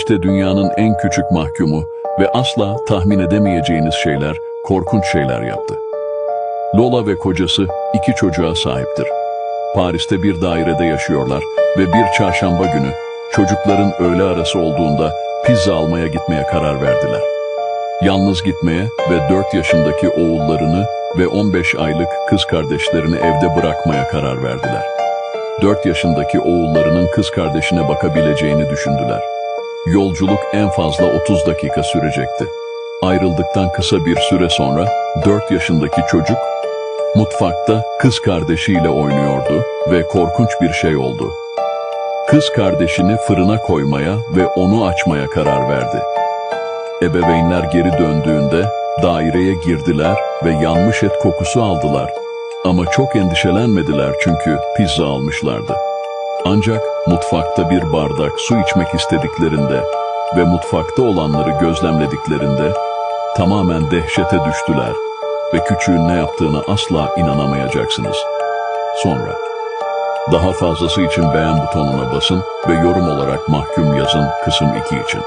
İşte dünyanın en küçük mahkumu ve asla tahmin edemeyeceğiniz şeyler, korkunç şeyler yaptı. Lola ve kocası iki çocuğa sahiptir. Paris'te bir dairede yaşıyorlar ve bir çarşamba günü çocukların öğle arası olduğunda pizza almaya gitmeye karar verdiler. Yalnız gitmeye ve 4 yaşındaki oğullarını ve 15 aylık kız kardeşlerini evde bırakmaya karar verdiler. 4 yaşındaki oğullarının kız kardeşine bakabileceğini düşündüler. Yolculuk en fazla 30 dakika sürecekti. Ayrıldıktan kısa bir süre sonra 4 yaşındaki çocuk mutfakta kız kardeşiyle oynuyordu ve korkunç bir şey oldu. Kız kardeşini fırına koymaya ve onu açmaya karar verdi. Ebeveynler geri döndüğünde daireye girdiler ve yanmış et kokusu aldılar. Ama çok endişelenmediler çünkü pizza almışlardı. Ancak mutfakta bir bardak su içmek istediklerinde ve mutfakta olanları gözlemlediklerinde tamamen dehşete düştüler ve küçüğün ne yaptığını asla inanamayacaksınız. Sonra daha fazlası için beğen butonuna basın ve yorum olarak mahkum yazın kısım 2 için.